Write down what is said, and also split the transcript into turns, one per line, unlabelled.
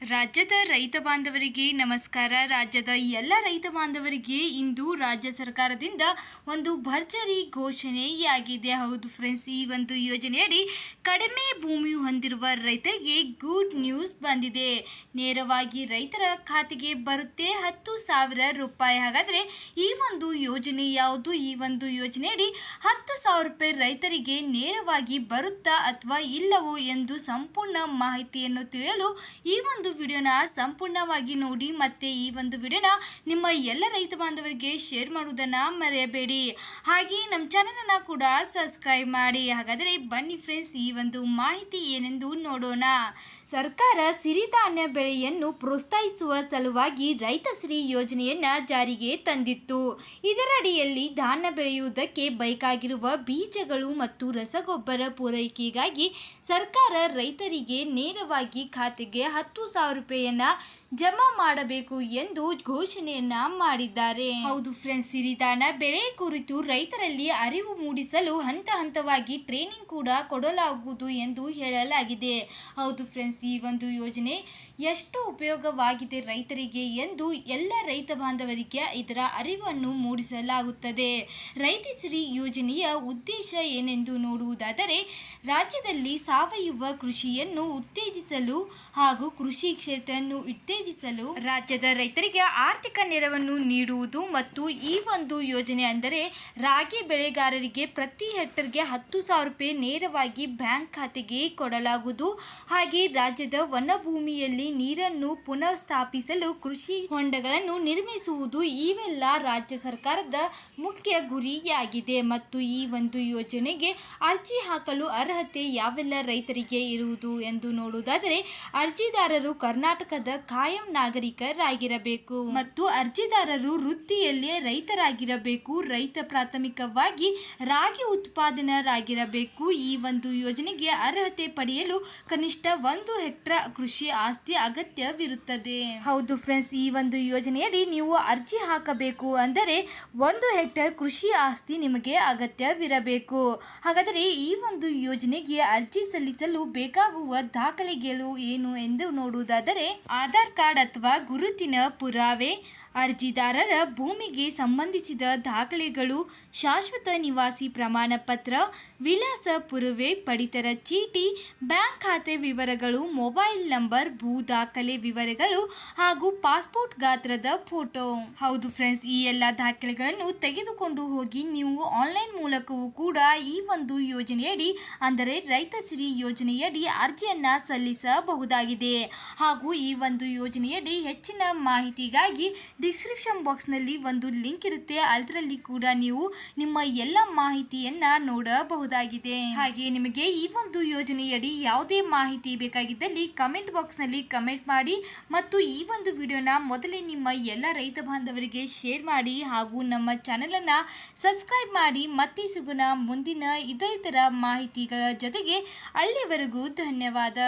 ರಾಜ್ಯದ ರೈತ ಬಾಂಧವರಿಗೆ ನಮಸ್ಕಾರ. ರಾಜ್ಯದ ಎಲ್ಲ ರೈತ ಬಾಂಧವರಿಗೆ ಇಂದು ರಾಜ್ಯ ಸರ್ಕಾರದಿಂದ ಒಂದು ಭರ್ಜರಿ ಘೋಷಣೆಯಾಗಿದೆ. ಹೌದು ಫ್ರೆಂಡ್ಸ್ ಈ ಒಂದು ಯೋಜನೆಯಡಿ ಕಡಿಮೆ ಭೂಮಿ ಹೊಂದಿರುವ ರೈತರಿಗೆ ಗುಡ್ ನ್ಯೂಸ್ ಬಂದಿದೆ. ನೇರವಾಗಿ ರೈತರ ಖಾತೆಗೆ ಬರುತ್ತೆ ಹತ್ತು ಸಾವಿರ ರೂಪಾಯಿ. ಹಾಗಾದರೆ ಈ ಒಂದು ಯೋಜನೆ ಯಾವುದು? ಈ ಒಂದು ಯೋಜನೆಯಡಿ ಹತ್ತು ಸಾವಿರ ರೂಪಾಯಿ ರೈತರಿಗೆ ನೇರವಾಗಿ ಬರುತ್ತಾ ಅಥವಾ ಇಲ್ಲವೋ ಎಂದು ಸಂಪೂರ್ಣ ಮಾಹಿತಿಯನ್ನು ತಿಳಿಯಲು ಈ ಒಂದು ವಿಡಿಯೋನ ಸಂಪೂರ್ಣವಾಗಿ ನೋಡಿ ಮತ್ತೆ ಈ ಒಂದು ವಿಡಿಯೋನ ನಿಮ್ಮ ಎಲ್ಲ ರೈತ ಬಾಂಧವರಿಗೆ ಶೇರ್ ಮಾಡುವುದನ್ನು ಮರೆಯಬೇಡಿ. ಹಾಗೆ ನಮ್ಮ ಚಾನಲನ್ನ ಕೂಡ ಸಬ್ಸ್ಕ್ರೈಬ್ ಮಾಡಿ. ಹಾಗಾದರೆ ಬನ್ನಿ ಫ್ರೆಂಡ್ಸ್ ಈ ಒಂದು ಮಾಹಿತಿ ಏನೆಂದು ನೋಡೋಣ. ಸರ್ಕಾರ ಸಿರಿಧಾನ್ಯ ಬೆಳೆಯನ್ನು ಪ್ರೋತ್ಸಾಹಿಸುವ ಸಲುವಾಗಿ ರೈತ ಶ್ರೀ ಯೋಜನೆಯನ್ನ ಜಾರಿಗೆ ತಂದಿತ್ತು. ಇದರಡಿಯಲ್ಲಿ ಧಾನ್ಯ ಬೆಳೆಯುವುದಕ್ಕೆ ಬೇಕಾಗಿರುವ ಬೀಜಗಳು ಮತ್ತು ರಸಗೊಬ್ಬರ ಪೂರೈಕೆಗಾಗಿ ಸರ್ಕಾರ ರೈತರಿಗೆ ನೇರವಾಗಿ ಖಾತೆಗೆ ಹತ್ತು ಸಾವಿರ ರೂಪಾಯಿಯನ್ನ ಜಮಾ ಮಾಡಬೇಕು ಎಂದು ಘೋಷಣೆಯನ್ನ ಮಾಡಿದ್ದಾರೆ. ಹೌದು ಫ್ರೆಂಡ್ಸ್ ಸಿರಿಧಾನ್ಯ ಬೆಳೆ ಕುರಿತು ರೈತರಲ್ಲಿ ಅರಿವು ಮೂಡಿಸಲು ಹಂತ ಹಂತವಾಗಿ ಟ್ರೈನಿಂಗ್ ಕೂಡ ಕೊಡಲಾಗುವುದು ಎಂದು ಹೇಳಲಾಗಿದೆ. ಹೌದು ಫ್ರೆಂಡ್ಸ್ ಈ ಒಂದು ಯೋಜನೆ ಎಷ್ಟು ಉಪಯೋಗವಾಗಿದೆ ರೈತರಿಗೆ ಎಂದು ಎಲ್ಲ ರೈತ ಬಾಂಧವರಿಗೆ ಇದರ ಅರಿವನ್ನು ಮೂಡಿಸಲಾಗುತ್ತದೆ. ರೈತ ಶ್ರೀ ಯೋಜನೆಯ ಉದ್ದೇಶ ಏನೆಂದು ನೋಡುವುದಾದರೆ, ರಾಜ್ಯದಲ್ಲಿ ಸಾವಯವ ಕೃಷಿಯನ್ನು ಉತ್ತೇಜಿಸಲು ಹಾಗೂ ಕೃಷಿ ಕ್ಷೇತ್ರವನ್ನು ಉತ್ತೇಜಿಸಲು ರಾಜ್ಯದ ರೈತರಿಗೆ ಆರ್ಥಿಕ ನೆರವನ್ನು ನೀಡುವುದು ಮತ್ತು ಈ ಒಂದು ಯೋಜನೆ ಅಂದರೆ ರಾಗಿ ಬೆಳೆಗಾರರಿಗೆ ಪ್ರತಿ ಹೆಕ್ಟರ್ಗೆ ಹತ್ತು ಸಾವಿರ ರೂಪಾಯಿ ನೇರವಾಗಿ ಬ್ಯಾಂಕ್ ಖಾತೆಗೆ ಕೊಡಲಾಗುವುದು. ಹಾಗೆ ರಾಜ್ಯದ ವನಭೂಮಿಯಲ್ಲಿ ನೀರನ್ನು ಪುನಃ ಸ್ಥಾಪಿಸಲು ಕೃಷಿ ಹೊಂಡಗಳನ್ನು ನಿರ್ಮಿಸುವುದು ಇವೆಲ್ಲ ರಾಜ್ಯ ಸರ್ಕಾರದ ಮುಖ್ಯ ಗುರಿಯಾಗಿದೆ. ಮತ್ತು ಈ ಒಂದು ಯೋಜನೆಗೆ ಅರ್ಜಿ ಹಾಕಲು ಅರ್ಹತೆ ಯಾವೆಲ್ಲ ರೈತರಿಗೆ ಇರುವುದು ಎಂದು ನೋಡುವುದಾದರೆ, ಅರ್ಜಿದಾರರು ಕರ್ನಾಟಕದ ಕಾಯಂ ನಾಗರಿಕರಾಗಿರಬೇಕು. ಮತ್ತು ಅರ್ಜಿದಾರರು ವೃತ್ತಿಯಲ್ಲಿ ರೈತರಾಗಿರಬೇಕು. ರೈತ ಪ್ರಾಥಮಿಕವಾಗಿ ರಾಗಿ ಉತ್ಪಾದನರಾಗಿರಬೇಕು ಈ ಒಂದು ಯೋಜನೆಗೆ ಅರ್ಹತೆ ಪಡೆಯಲು ಕನಿಷ್ಠ ಒಂದು ಹೆಕ್ಟರ್ ಕೃಷಿ ಆಸ್ತಿ ಅಗತ್ಯವಿರುತ್ತದೆ. ಹೌದು ಫ್ರೆಂಡ್ಸ್ ಈ ಒಂದು ಯೋಜನೆಯಡಿ ನೀವು ಅರ್ಜಿ ಹಾಕಬೇಕು ಅಂದರೆ ಒಂದು ಹೆಕ್ಟರ್ ಕೃಷಿ ಆಸ್ತಿ ನಿಮಗೆ ಅಗತ್ಯವಿರಬೇಕು. ಹಾಗಾದರೆ ಈ ಒಂದು ಯೋಜನೆಗೆ ಅರ್ಜಿ ಸಲ್ಲಿಸಲು ಬೇಕಾಗುವ ದಾಖಲೆಗಳು ಏನು ಎಂದು ನೋಡುವುದಾದರೆ, ಆಧಾರ್ ಕಾರ್ಡ್ ಅಥವಾ ಗುರುತಿನ ಪುರಾವೆ, ಅರ್ಜಿದಾರರ ಭೂಮಿಗೆ ಸಂಬಂಧಿಸಿದ ದಾಖಲೆಗಳು, ಶಾಶ್ವತ ನಿವಾಸಿ ಪ್ರಮಾಣ ಪತ್ರ ವಿಳಾಸ, ಪುರುವೆ, ಪಡಿತರ ಚೀಟಿ, ಬ್ಯಾಂಕ್ ಖಾತೆ ವಿವರಗಳು ಮೊಬೈಲ್ ನಂಬರ್ ಭೂ ದಾಖಲೆ ವಿವರಗಳು ಹಾಗೂ ಪಾಸ್ಪೋರ್ಟ್ ಗಾತ್ರದ ಫೋಟೋ. ಹೌದು ಫ್ರೆಂಡ್ಸ್ ಈ ಎಲ್ಲ ದಾಖಲೆಗಳನ್ನು ತೆಗೆದುಕೊಂಡು ಹೋಗಿ ನೀವು ಆನ್ಲೈನ್ ಮೂಲಕವೂ ಕೂಡ ಈ ಒಂದು ಯೋಜನೆಯಡಿ, ಅಂದರೆ ರೈತ ಸಿರಿ ಯೋಜನೆಯಡಿ ಅರ್ಜಿಯನ್ನ ಸಲ್ಲಿಸಬಹುದಾಗಿದೆ. ಹಾಗೂ ಈ ಒಂದು ಯೋಜನೆಯಡಿ ಹೆಚ್ಚಿನ ಮಾಹಿತಿಗಾಗಿ ಡಿಸ್ಕ್ರಿಪ್ಷನ್ ಬಾಕ್ಸ್ನಲ್ಲಿ ಒಂದು ಲಿಂಕ್ ಇರುತ್ತೆ. ಅದರಲ್ಲಿ ಕೂಡ ನೀವು ನಿಮ್ಮ ಎಲ್ಲ ಮಾಹಿತಿಯನ್ನ ನೋಡಬಹುದಾಗಿದೆ. ಹಾಗೆ ನಿಮಗೆ ಈ ಒಂದು ಯೋಜನೆಯಡಿ ಯಾವುದೇ ಮಾಹಿತಿ ಬೇಕಾಗಿದ್ದಲ್ಲಿ ಕಮೆಂಟ್ ಬಾಕ್ಸ್ನಲ್ಲಿ ಕಮೆಂಟ್ ಮಾಡಿ ಮತ್ತು ಈ ಒಂದು ವಿಡಿಯೋನ ಮೊದಲೇ ನಿಮ್ಮ ಎಲ್ಲ ರೈತ ಬಾಂಧವರಿಗೆ ಶೇರ್ ಮಾಡಿ ಹಾಗೂ ನಮ್ಮ ಚಾನಲನ್ನು ಸಬ್ಸ್ಕ್ರೈಬ್ ಮಾಡಿ ಮತ್ತೆ ಸಿಗೋಣ ಮುಂದಿನ ಇದೇ ಥರ ಮಾಹಿತಿಗಳ ಜೊತೆಗೆ ಅಲ್ಲಿವರೆಗೂ ಧನ್ಯವಾದ.